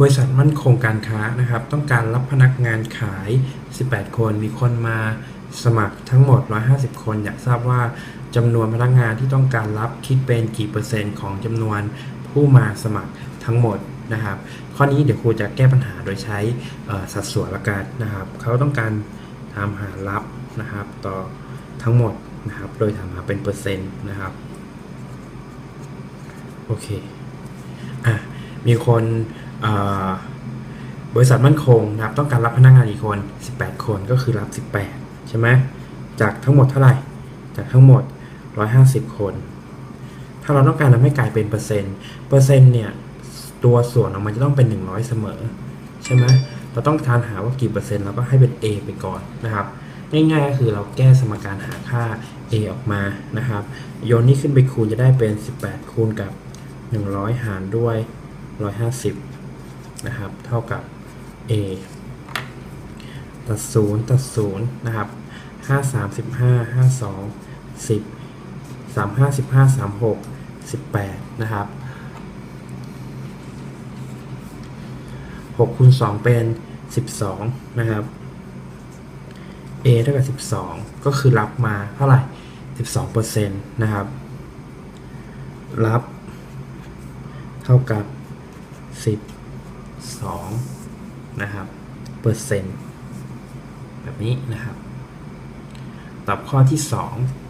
บริษัทมั่นคงการค้านะครับ ต้องการรับพนักงานขาย 18 คน มีคนมาสมัครทั้งหมด 150 คน อยากทราบว่าจำนวนพนักงานที่ต้องการรับคิดเป็นกี่เปอร์เซ็นต์ของจำนวนผู้มาสมัครทั้งหมดนะครับ ข้อนี้เดี๋ยวครูจะแก้ปัญหาโดยใช้สัดส่วนละกันนะครับ เขาต้องการทำหารับนะครับ ต่อทั้งหมดนะครับ โดยทำหาเป็นเปอร์เซ็นต์นะครับ โอเค อะ มีคน บริษัทมั่นคงนะครับต้องการรับพนักงานอีกคน 18 คนก็คือรับ 18 ใช่ไหมจากทั้งหมดเท่าไหร่ จากทั้งหมด 150 คน ถ้าเราต้องการทำให้กลายเป็นเปอร์เซ็นต์เปอร์เซ็นต์เนี่ยตัวส่วนออกมาจะต้องเป็น 100 เสมอ ใช่ไหมเราต้องทานหาว่ากี่เปอร์เซ็นต์เราก็ให้เป็น A ไปก่อนนะครับง่ายๆก็คือเราแก้สมการหาค่า A ออกมานะครับ โยนนี่ขึ้นไปคูณจะได้เป็น 18 คูณกับ 100 หารด้วย 150 นะครับ เท่ากับ A ตัดศูนย์ตัดศูนย์นะครับห้าสามสิบห้าห้าสองสิบสามห้าสิบห้าสามหกสิบแปดนะครับหกคูณสองเป็นสิบสองนะครับ A เท่ากับสิบสองก็คือรับมาเท่าไหร่สิบสองเปอร์เซ็นต์นะครับ รับ เท่ากับสิบ สองนะครับเปอร์เซ็นต์แบบนี้นะครับ ตอบข้อที่ 2